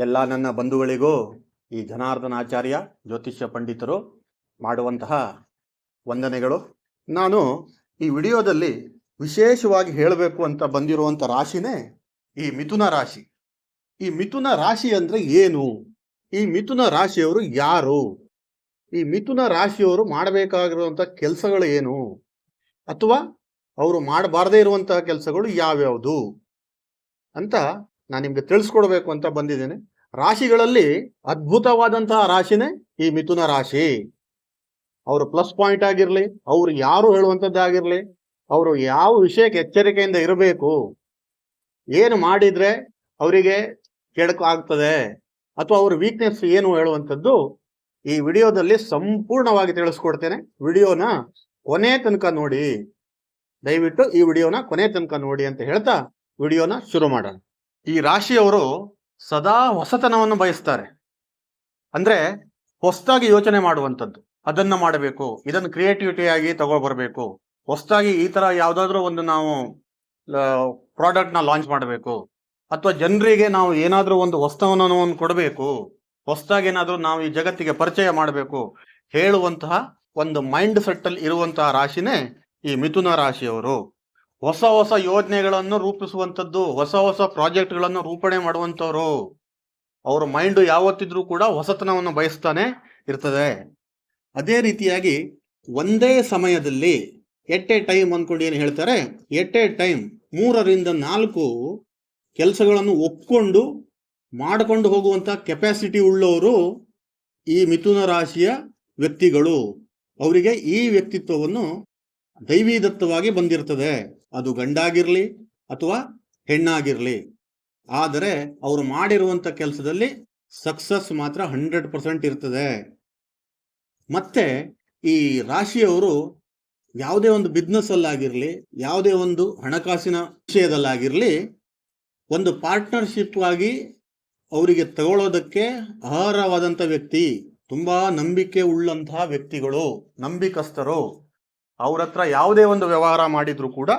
ಎಲ್ಲ ನನ್ನ ಬಂಧುಗಳಿಗೂ ಈ ಜನಾರ್ದನ ಆಚಾರ್ಯ, ಜ್ಯೋತಿಷ್ಯ ಪಂಡಿತರು ಮಾಡುವಂತಹ ವಂದನೆಗಳು. ನಾನು ಈ ವಿಡಿಯೋದಲ್ಲಿ ವಿಶೇಷವಾಗಿ ಹೇಳಬೇಕು ಅಂತ ಬಂದಿರುವಂಥ ರಾಶಿನೇ ಈ ಮಿಥುನ ರಾಶಿ. ಈ ಮಿಥುನ ರಾಶಿ ಅಂದರೆ ಏನು? ಈ ಮಿಥುನ ರಾಶಿಯವರು ಯಾರು? ಈ ಮಿಥುನ ರಾಶಿಯವರು ಮಾಡಬೇಕಾಗಿರುವಂಥ ಕೆಲಸಗಳು ಏನು? ಅಥವಾ ಅವರು ಮಾಡಬಾರ್ದೇ ಇರುವಂತಹ ಕೆಲಸಗಳು ಯಾವ್ಯಾವುದು? ಅಂತ ನಾನು ನಿಮಗೆ ತಿಳಿಸ್ಕೊಡ್ಬೇಕು ಅಂತ ಬಂದಿದ್ದೇನೆ. ರಾಶಿಗಳಲ್ಲಿ ಅದ್ಭುತವಾದಂತಹ ರಾಶಿನೇ ಈ ಮಿಥುನ ರಾಶಿ. ಅವರು ಪ್ಲಸ್ ಪಾಯಿಂಟ್ ಆಗಿರಲಿ, ಅವ್ರು ಯಾರು ಹೇಳುವಂಥದ್ದಾಗಿರಲಿ ಅವರು ಯಾವ ವಿಷಯಕ್ಕೆ ಎಚ್ಚರಿಕೆಯಿಂದ ಇರಬೇಕು, ಏನು ಮಾಡಿದ್ರೆ ಅವರಿಗೆ ಕೆಡಕು ಆಗ್ತದೆ, ಅಥವಾ ಅವ್ರ ವೀಕ್ನೆಸ್ ಏನು ಹೇಳುವಂಥದ್ದು, ಈ ವಿಡಿಯೋದಲ್ಲಿ ಸಂಪೂರ್ಣವಾಗಿ ತಿಳಿಸ್ಕೊಡ್ತೇನೆ. ವಿಡಿಯೋನ ಕೊನೆ ತನಕ ನೋಡಿ. ದಯವಿಟ್ಟು ಈ ವಿಡಿಯೋನ ಕೊನೆ ತನಕ ನೋಡಿ ಅಂತ ಹೇಳ್ತಾ ವಿಡಿಯೋನ ಶುರು ಮಾಡೋಣ. ಈ ರಾಶಿಯವರು ಸದಾ ಹೊಸತನವನ್ನು ಬಯಸ್ತಾರೆ. ಅಂದ್ರೆ ಹೊಸದಾಗಿ ಯೋಚನೆ ಮಾಡುವಂಥದ್ದು. ಅದನ್ನ ಮಾಡಬೇಕು. ಇದನ್ನು ಕ್ರಿಯೇಟಿವಿಟಿ ಆಗಿ ತಗೊಬರ್ಬೇಕು. ಹೊಸದಾಗಿ ಈ ತರ ಯಾವ್ದಾದ್ರು ಒಂದು ನಾವು ಪ್ರಾಡಕ್ಟ್ನ ಲಾಂಚ್ ಮಾಡಬೇಕು. ಅಥವಾ ಜನರಿಗೆ ನಾವು ಏನಾದರೂ ಒಂದು ಹೊಸತನವನ್ನು ಕೊಡಬೇಕು. ಹೊಸದಾಗಿ ಏನಾದರೂ ನಾವು ಈ ಜಗತ್ತಿಗೆ ಪರಿಚಯ ಮಾಡಬೇಕು. ಹೇಳುವಂತಹ ಒಂದು ಮೈಂಡ್ ಸೆಟ್ ಅಲ್ಲಿ ಇರುವಂತಹ ರಾಶಿನೇ ಈ ಮಿಥುನ ರಾಶಿಯವರು. ಹೊಸ ಹೊಸ ಯೋಜನೆಗಳನ್ನು ರೂಪಿಸುವಂಥದ್ದು, ಹೊಸ ಹೊಸ ಪ್ರಾಜೆಕ್ಟ್ಗಳನ್ನು ರೂಪಣೆ ಮಾಡುವಂಥವ್ರು. ಅವರ ಮೈಂಡು ಯಾವತ್ತಿದ್ರೂ ಕೂಡ ಹೊಸತನವನ್ನು ಬಯಸ್ತಾನೆ ಇರ್ತದೆ. ಅದೇ ರೀತಿಯಾಗಿ ಒಂದೇ ಸಮಯದಲ್ಲಿ ಎಟ್ ಎ ಟೈಮ್ ಅಂದ್ಕೊಂಡು ಏನು ಹೇಳ್ತಾರೆ? ಎಟ್ ಎ ಟೈಮ್ ಮೂರರಿಂದ ನಾಲ್ಕು ಕೆಲಸಗಳನ್ನು ಒಪ್ಕೊಂಡು ಮಾಡಿಕೊಂಡು ಹೋಗುವಂಥ ಕೆಪಾಸಿಟಿ ಉಳ್ಳವರು ಈ ಮಿಥುನ ರಾಶಿಯ ವ್ಯಕ್ತಿಗಳು. ಅವರಿಗೆ ಈ ವ್ಯಕ್ತಿತ್ವವನ್ನು ದೈವೀದತ್ತವಾಗಿ ಬಂದಿರ್ತದೆ. ಅದು ಗಂಡಾಗಿರಲಿ ಅಥವಾ ಹೆಣ್ಣಾಗಿರಲಿ. ಆದರೆ ಅವರು ಮಾಡಿರುವಂಥ ಕೆಲಸದಲ್ಲಿ ಸಕ್ಸಸ್ ಮಾತ್ರ ಹಂಡ್ರೆಡ್ ಪರ್ಸೆಂಟ್ ಇರ್ತದೆ. ಮತ್ತೆ ಈ ರಾಶಿಯವರು ಯಾವುದೇ ಒಂದು ಬಿಸ್ನೆಸ್ ಅಲ್ಲಾಗಿರ್ಲಿ, ಯಾವುದೇ ಒಂದು ಹಣಕಾಸಿನ ವಿಷಯದಲ್ಲಾಗಿರಲಿ, ಒಂದು ಪಾರ್ಟ್ನರ್ಶಿಪ್ ಆಗಿ ಅವರಿಗೆ ತಗೊಳ್ಳೋದಕ್ಕೆ ಅರ್ಹವಾದಂಥ ವ್ಯಕ್ತಿ, ತುಂಬ ನಂಬಿಕೆ ಉಳ್ಳಂತಹ ವ್ಯಕ್ತಿಗಳು, ನಂಬಿಕಸ್ಥರು, ಅವ್ರ ಹತ್ರ ಯಾವುದೇ ಒಂದು ವ್ಯವಹಾರ ಮಾಡಿದ್ರು ಕೂಡ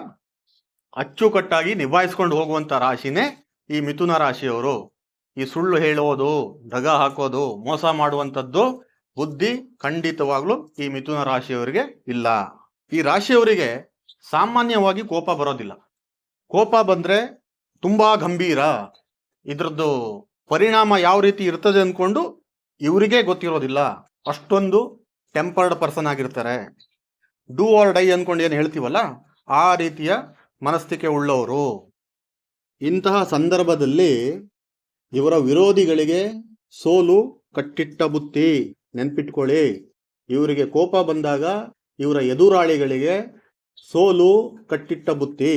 ಅಚ್ಚುಕಟ್ಟಾಗಿ ನಿಭಾಯಿಸ್ಕೊಂಡು ಹೋಗುವಂಥ ರಾಶಿನೇ ಈ ಮಿಥುನ ರಾಶಿಯವರು. ಈ ಸುಳ್ಳು ಹೇಳೋದು ದಗ ಹಾಕೋದು, ಮೋಸ ಮಾಡುವಂಥದ್ದು ಬುದ್ಧಿ ಖಂಡಿತವಾಗ್ಲೂ ಈ ಮಿಥುನ ರಾಶಿಯವರಿಗೆ ಇಲ್ಲ. ಈ ರಾಶಿಯವರಿಗೆ ಸಾಮಾನ್ಯವಾಗಿ ಕೋಪ ಬರೋದಿಲ್ಲ. ಕೋಪ ಬಂದ್ರೆ ತುಂಬಾ ಗಂಭೀರ. ಇದ್ರದ್ದು ಪರಿಣಾಮ ಯಾವ ರೀತಿ ಇರ್ತದೆ ಅಂದ್ಕೊಂಡು ಇವರಿಗೆ ಗೊತ್ತಿರೋದಿಲ್ಲ. ಅಷ್ಟೊಂದು ಟೆಂಪರ್ಡ್ ಪರ್ಸನ್ ಆಗಿರ್ತಾರೆ. ಡೂ ಆರ್ ಡೈ ಅಂದ್ಕೊಂಡು ಏನು ಹೇಳ್ತೀವಲ್ಲ, ಆ ರೀತಿಯ ಮನಸ್ಥಿಕೆ ಉಳ್ಳವರು. ಇಂತಹ ಸಂದರ್ಭದಲ್ಲಿ ಇವರ ವಿರೋಧಿಗಳಿಗೆ ಸೋಲು ಕಟ್ಟಿಟ್ಟ ಬುತ್ತಿ. ನೆನ್ಪಿಟ್ಕೊಳ್ಳಿ. ಇವರಿಗೆ ಕೋಪ ಬಂದಾಗ ಇವರ ಎದುರಾಳಿಗಳಿಗೆ ಸೋಲು ಕಟ್ಟಿಟ್ಟ ಬುತ್ತಿ.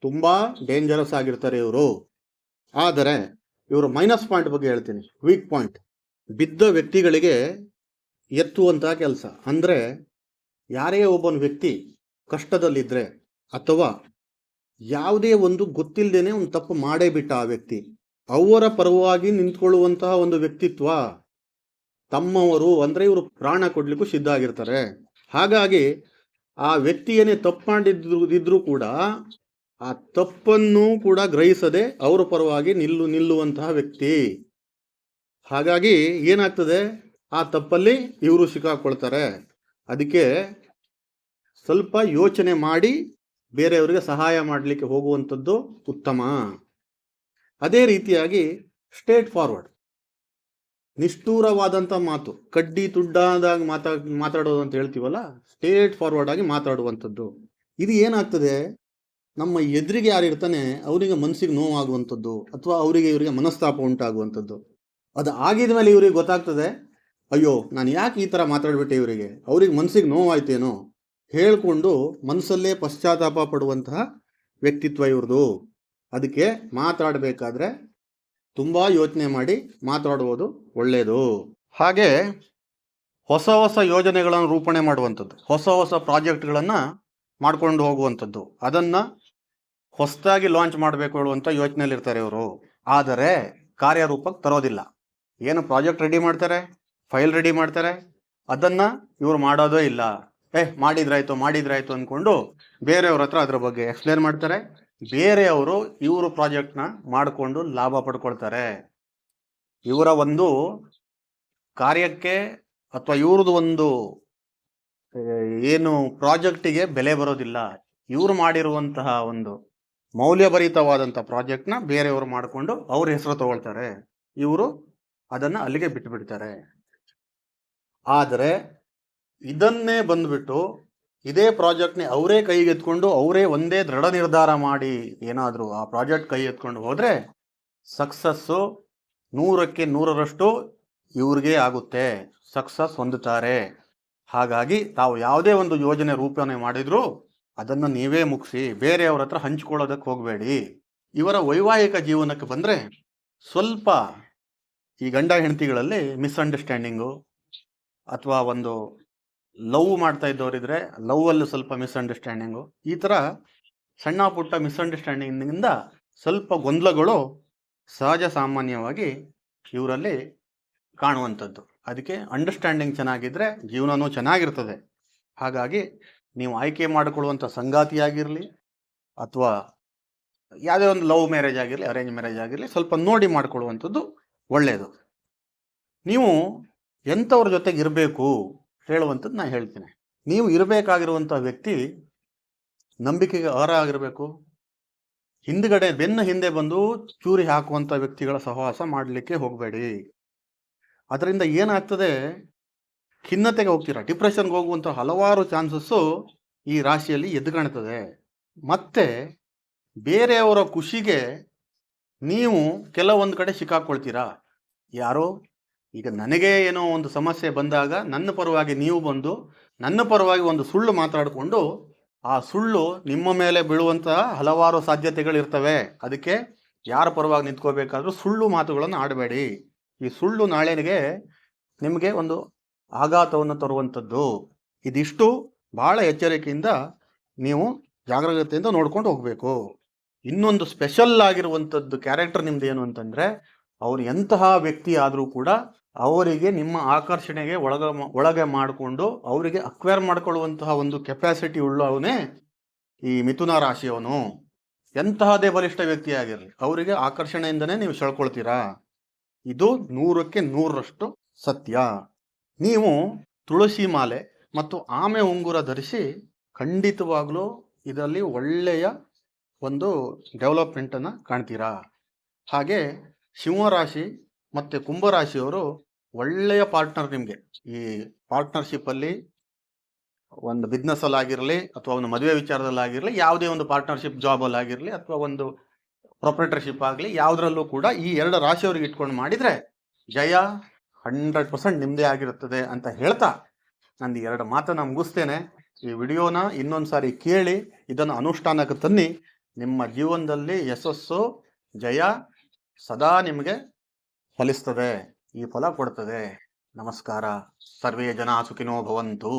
ತುಂಬ ಡೇಂಜರಸ್ ಆಗಿರ್ತಾರೆ ಇವರು. ಆದರೆ ಇವರು ಮೈನಸ್ ಪಾಯಿಂಟ್ ಬಗ್ಗೆ ಹೇಳ್ತೀನಿ. ವೀಕ್ ಪಾಯಿಂಟ್ ಬಿದ್ದ ವ್ಯಕ್ತಿಗಳಿಗೆ ಎತ್ತುವಂತಹ ಕೆಲಸ. ಅಂದರೆ ಯಾರೇ ಒಬ್ಬನ ವ್ಯಕ್ತಿ ಕಷ್ಟದಲ್ಲಿದ್ದರೆ ಅಥವಾ ಯಾವುದೇ ಒಂದು ಗೊತ್ತಿಲ್ಲದೇನೆ ಒಂದು ತಪ್ಪು ಮಾಡೇ ಬಿಟ್ಟ ಆ ವ್ಯಕ್ತಿ. ಅವರ ಪರವಾಗಿ ನಿಂತ್ಕೊಳ್ಳುವಂತಹ ಒಂದು ವ್ಯಕ್ತಿತ್ವ ತಮ್ಮವರು ಅಂದ್ರೆ ಇವರು ಪ್ರಾಣ ಕೊಡಲಿಕ್ಕೂ ಸಿದ್ಧ ಆಗಿರ್ತಾರೆ. ಹಾಗಾಗಿ ಆ ವ್ಯಕ್ತಿ ಏನೇ ತಪ್ಪು ಮಾಡಿದ್ರು ಕೂಡ ಆ ತಪ್ಪನ್ನು ಕೂಡ ಗ್ರಹಿಸದೆ ಅವರ ಪರವಾಗಿ ನಿಲ್ಲು, ನಿಲ್ಲುವಂತಹ ವ್ಯಕ್ತಿ. ಹಾಗಾಗಿ ಏನಾಗ್ತದೆ? ಆ ತಪ್ಪಲ್ಲಿ ಇವರು ಸಿಕ್ಕಾಕೊಳ್ತಾರೆ. ಅದಕ್ಕೆ ಸ್ವಲ್ಪ ಯೋಚನೆ ಮಾಡಿ ಬೇರೆಯವರಿಗೆ ಸಹಾಯ ಮಾಡಲಿಕ್ಕೆ ಹೋಗುವಂಥದ್ದು ಉತ್ತಮ. ಅದೇ ರೀತಿಯಾಗಿ ಸ್ಟೇಟ್ ಫಾರ್ವರ್ಡ್. ನಿಷ್ಠೂರವಾದಂಥ ಮಾತು, ಕಡ್ಡಿ ತುಡ್ಡಾದಾಗ ಮಾತಾ, ಮಾತಾಡೋದು ಅಂತ ಹೇಳ್ತೀವಲ್ಲ ಸ್ಟೇಟ್ ಫಾರ್ವರ್ಡ್ ಆಗಿ ಮಾತಾಡುವಂಥದ್ದು. ಇದು ಏನಾಗ್ತದೆ? ನಮ್ಮ ಎದುರಿಗೆ ಯಾರಿರ್ತಾನೆ ಅವರಿಗೆ ಮನಸ್ಸಿಗೆ ನೋವಾಗುವಂಥದ್ದು, ಅಥವಾ ಅವರಿಗೆ ಇವರಿಗೆ ಮನಸ್ತಾಪ ಉಂಟಾಗುವಂಥದ್ದು. ಅದು ಆಗಿದ ಮೇಲೆ ಇವರಿಗೆ ಗೊತ್ತಾಗ್ತದೆ, ಅಯ್ಯೋ, ನಾನು ಯಾಕೆ ಈ ಥರ ಮಾತಾಡ್ಬಿಟ್ಟೆ ಇವರಿಗೆ? ಅವ್ರಿಗೆ ಮನಸ್ಸಿಗೆ ನೋವಾಯ್ತೇನೋ? ಹೇಳ್ಕೊಂಡು ಮನಸ್ಸಲ್ಲೇ ಪಶ್ಚಾತ್ತಾಪ ಪಡುವಂತಹ ವ್ಯಕ್ತಿತ್ವ ಇವ್ರದ್ದು ಅದಕ್ಕೆ ಮಾತಾಡಬೇಕಾದ್ರೆ ತುಂಬ ಯೋಚನೆ ಮಾಡಿ ಮಾತಾಡುವುದು ಒಳ್ಳೆಯದು ಹಾಗೆ ಹೊಸ ಹೊಸ ಯೋಜನೆಗಳನ್ನು ರೂಪಣೆ ಮಾಡುವಂಥದ್ದು, ಹೊಸ ಹೊಸ ಪ್ರಾಜೆಕ್ಟ್ಗಳನ್ನು ಮಾಡ್ಕೊಂಡು ಹೋಗುವಂಥದ್ದು. ಅದನ್ನು ಹೊಸದಾಗಿ ಲಾಂಚ್ ಮಾಡಬೇಕು ಹೇಳುವಂಥ ಯೋಚನೆಯಲ್ಲಿರ್ತಾರೆ ಇವರು. ಆದರೆ ಕಾರ್ಯರೂಪಕ್ಕೆ ತರೋದಿಲ್ಲ. ಏನು ಪ್ರಾಜೆಕ್ಟ್ ರೆಡಿ ಮಾಡ್ತಾರೆ, ಫೈಲ್ ರೆಡಿ ಮಾಡ್ತಾರೆ, ಅದನ್ನು ಇವರು ಮಾಡೋದೇ ಇಲ್ಲ. ಏ, ಮಾಡಿದ್ರಾಯ್ತು ಮಾಡಿದ್ರಾಯ್ತು ಅಂದ್ಕೊಂಡು ಬೇರೆಯವ್ರ ಹತ್ರ ಅದ್ರ ಬಗ್ಗೆ ಎಕ್ಸ್ಪ್ಲೇನ್ ಮಾಡ್ತಾರೆ. ಬೇರೆಯವರು ಪ್ರಾಜೆಕ್ಟ್ ಪ್ರಾಜೆಕ್ಟ್ನ ಮಾಡಿಕೊಂಡು ಲಾಭ ಪಡ್ಕೊಳ್ತಾರೆ. ಇವರ ಒಂದು ಕಾರ್ಯಕ್ಕೆ ಅಥವಾ ಇವ್ರದ್ದು ಒಂದು ಏನು ಪ್ರಾಜೆಕ್ಟಿಗೆ ಬೆಲೆ ಬರೋದಿಲ್ಲ. ಇವ್ರು ಮಾಡಿರುವಂತಹ ಒಂದು ಮೌಲ್ಯಭರಿತವಾದಂಥ ಪ್ರಾಜೆಕ್ಟ್ನ ಬೇರೆಯವರು ಮಾಡಿಕೊಂಡು ಅವ್ರ ಹೆಸರು ತಗೊಳ್ತಾರೆ. ಇವರು ಅದನ್ನು ಅಲ್ಲಿಗೆ ಬಿಟ್ಟು ಬಿಡ್ತಾರೆ ಆದರೆ ಇದನ್ನೇ ಬಂದ್ಬಿಟ್ಟು ಇದೇ ಪ್ರಾಜೆಕ್ಟ್ನೇ ಅವರೇ ಕೈಗೆತ್ಕೊಂಡು ಅವರೇ ಒಂದೇ ದೃಢ ನಿರ್ಧಾರ ಮಾಡಿ ಏನಾದರೂ ಆ ಪ್ರಾಜೆಕ್ಟ್ ಕೈ ಎತ್ಕೊಂಡು ಹೋದರೆ ಸಕ್ಸಸ್ಸು ನೂರಕ್ಕೆ ನೂರರಷ್ಟು ಇವ್ರಿಗೆ ಆಗುತ್ತೆ. ಸಕ್ಸಸ್ ಹೊಂದುತ್ತಾರೆ. ಹಾಗಾಗಿ ತಾವು ಯಾವುದೇ ಒಂದು ಯೋಜನೆ ರೂಪಣೆ ಮಾಡಿದ್ರು ಅದನ್ನು ನೀವೇ ಮುಗಿಸಿ ಬೇರೆಯವ್ರ ಹತ್ರ ಹಂಚ್ಕೊಳ್ಳೋದಕ್ಕೆ ಹೋಗಬೇಡಿ. ಇವರ ವೈವಾಹಿಕ ಜೀವನಕ್ಕೆ ಬಂದರೆ ಸ್ವಲ್ಪ ಈ ಗಂಡ ಹೆಂಡತಿಗಳಲ್ಲಿ ಮಿಸ್ಅಂಡರ್ಸ್ಟ್ಯಾಂಡಿಂಗು ಅಥವಾ ಒಂದು ಲವ್ ಮಾಡ್ತಾ ಇದ್ದವರಿದ್ರೆ ಲವ್ ಅಲ್ಲಿ ಸ್ವಲ್ಪ ಮಿಸ್ಅಂಡರ್ಸ್ಟ್ಯಾಂಡಿಂಗು ಈ ಥರ ಸಣ್ಣ ಪುಟ್ಟ ಮಿಸ್ಅಂಡರ್ಸ್ಟ್ಯಾಂಡಿಂಗಿಂದ ಸ್ವಲ್ಪ ಗೊಂದಲಗಳು ಸಹಜ ಸಾಮಾನ್ಯವಾಗಿ ಇವರಲ್ಲಿ ಕಾಣುವಂಥದ್ದು. ಅದಕ್ಕೆ ಅಂಡರ್ಸ್ಟ್ಯಾಂಡಿಂಗ್ ಚೆನ್ನಾಗಿದ್ದರೆ ಜೀವನವೂ ಚೆನ್ನಾಗಿರ್ತದೆ. ಹಾಗಾಗಿ ನೀವು ಆಯ್ಕೆ ಮಾಡಿಕೊಳ್ಳುವಂಥ ಸಂಗಾತಿಯಾಗಿರಲಿ ಅಥವಾ ಯಾವುದೇ ಒಂದು ಲವ್ ಮ್ಯಾರೇಜ್ ಆಗಿರಲಿ ಅರೇಂಜ್ ಮ್ಯಾರೇಜ್ ಆಗಿರಲಿ ಸ್ವಲ್ಪ ನೋಡಿ ಮಾಡಿಕೊಳ್ಳುವಂಥದ್ದು ಒಳ್ಳೆಯದು ನೀವು ಎಂಥವ್ರ ಜೊತೆಗೆ ಇರಬೇಕು ಹೇಳುವಂಥದ್ದು ನಾನು ಹೇಳ್ತೀನಿ. ನೀವು ಇರಬೇಕಾಗಿರುವಂಥ ವ್ಯಕ್ತಿ ನಂಬಿಕೆಗೆ ಅರ್ಹ ಆಗಿರಬೇಕು. ಹಿಂದ್ಗಡೆ, ಬೆನ್ನು ಹಿಂದೆ ಬಂದು ಚೂರಿ ಹಾಕುವಂಥ ವ್ಯಕ್ತಿಗಳ ಸಹವಾಸ ಮಾಡಲಿಕ್ಕೆ ಹೋಗಬೇಡಿ. ಅದರಿಂದ ಏನಾಗ್ತದೆ? ಖಿನ್ನತೆಗೆ ಹೋಗ್ತೀರಾ? ಡಿಪ್ರೆಷನ್ಗೆ ಹೋಗುವಂಥ ಹಲವಾರು ಚಾನ್ಸಸ್ಸು ಈ ರಾಶಿಯಲ್ಲಿ ಎದ್ದು ಕಾಣ್ತದೆ ಮತ್ತೆ ಬೇರೆಯವರ ಖುಷಿಗೆ ನೀವು ಕೆಲವೊಂದು ಕಡೆ ಸಿಕ್ಕಾಕೊಳ್ತೀರಾ? ಯಾರೋ? ಈಗ ನನಗೆ ಏನೋ ಒಂದು ಸಮಸ್ಯೆ ಬಂದಾಗ ನನ್ನ ಪರವಾಗಿ ನೀವು ಬಂದು ನನ್ನ ಪರವಾಗಿ ಒಂದು ಸುಳ್ಳು ಮಾತಾಡಿಕೊಂಡು ಆ ಸುಳ್ಳು ನಿಮ್ಮ ಮೇಲೆ ಬೀಳುವಂತಹ ಹಲವಾರು ಸಾಧ್ಯತೆಗಳಿರ್ತವೆ ಅದಕ್ಕೆ ಯಾರ ಪರವಾಗಿ ನಿಂತ್ಕೋಬೇಕಾದ್ರೂ ಸುಳ್ಳು ಮಾತುಗಳನ್ನು ಆಡಬೇಡಿ. ಈ ಸುಳ್ಳು ನಾಳೆನಿಗೆ ನಿಮಗೆ ಒಂದು ಆಘಾತವನ್ನು ತರುವಂಥದ್ದು. ಇದಿಷ್ಟು ಭಾಳ ಎಚ್ಚರಿಕೆಯಿಂದ ನೀವು ಜಾಗರೂಕತೆಯಿಂದ ನೋಡ್ಕೊಂಡು ಹೋಗಬೇಕು. ಇನ್ನೊಂದು ಸ್ಪೆಷಲ್ ಆಗಿರುವಂಥದ್ದು ಕ್ಯಾರೆಕ್ಟರ್ ನಿಮ್ದು ಏನು ಅಂತಂದ್ರೆ ಅವನು ಎಂತಹ ವ್ಯಕ್ತಿ ಆದರೂ ಕೂಡ ಅವರಿಗೆ ನಿಮ್ಮ ಆಕರ್ಷಣೆಗೆ ಒಳಗ ಒಳಗೆ ಮಾಡಿಕೊಂಡು ಅವರಿಗೆ ಅಕ್ವೈರ್ ಮಾಡಿಕೊಳ್ಳುವಂತಹ ಒಂದು ಕೆಪಾಸಿಟಿ ಉಳ್ಳವನೇ ಈ ಮಿಥುನ ರಾಶಿಯವನು. ಎಂತಹದೇ ಬಲಿಷ್ಠ ವ್ಯಕ್ತಿಯಾಗಿರಲಿ, ಅವರಿಗೆ ಆಕರ್ಷಣೆಯಿಂದನೇ ನೀವು ಸೆಳ್ಕೊಳ್ತೀರಾ? ಇದು ನೂರಕ್ಕೆ ನೂರರಷ್ಟು ಸತ್ಯ. ನೀವು ತುಳಸಿ ಮಾಲೆ ಮತ್ತು ಆಮೆ ಉಂಗುರ ಧರಿಸಿ ಖಂಡಿತವಾಗ್ಲೂ ಇದರಲ್ಲಿ ಒಳ್ಳೆಯ ಒಂದು ಡೆವಲಪ್ಮೆಂಟನ್ನು ಕಾಣ್ತೀರಾ? ಹಾಗೆ ಸಿಂಹರಾಶಿ ಮತ್ತು ಕುಂಭರಾಶಿಯವರು ಒಳ್ಳೆಯ ಪಾರ್ಟ್ನರ್ ನಿಮಗೆ. ಈ ಪಾರ್ಟ್ನರ್ಶಿಪ್ಪಲ್ಲಿ ಒಂದು ಬಿಸ್ನೆಸ್ ಅಲ್ಲಿ ಆಗಿರಲಿ ಅಥವಾ ಒಂದು ಮದುವೆ ವಿಚಾರದಲ್ಲಿ ಆಗಿರಲಿ, ಯಾವುದೇ ಒಂದು ಪಾರ್ಟ್ನರ್ಶಿಪ್ ಜಾಬಲ್ಲಿ ಆಗಿರಲಿ ಅಥವಾ ಒಂದು ಪ್ರೊಪ್ರೇಟರ್ಶಿಪ್ ಆಗಲಿ, ಯಾವುದರಲ್ಲೂ ಕೂಡ ಈ ಎರಡು ರಾಶಿಯವರಿಗೆ ಇಟ್ಕೊಂಡು ಮಾಡಿದರೆ ಜಯ ಹಂಡ್ರೆಡ್ ಪರ್ಸೆಂಟ್ ನಿಮ್ಮದೇ ಆಗಿರುತ್ತದೆ ಅಂತ ಹೇಳ್ತಾ ನಂದು ಎರಡು ಮಾತನ್ನು ಮುಗಿಸ್ತೇನೆ. ಈ ವಿಡಿಯೋನ ಇನ್ನೊಂದು ಸಾರಿ ಕೇಳಿ, ಇದನ್ನು ಅನುಷ್ಠಾನಕ್ಕೆ ತನ್ನಿ. ನಿಮ್ಮ ಜೀವನದಲ್ಲಿ ಯಶಸ್ಸು, ಜಯ ಸದಾ ನಿಮಗೆ ಫಲಿಸ್ತದೆ. ಈ ಫಲ ಕೊಡ್ತದೆ. ನಮಸ್ಕಾರ. ಸರ್ವೇ ಜನ ಸುಖಿನೋ ಭವಂತು.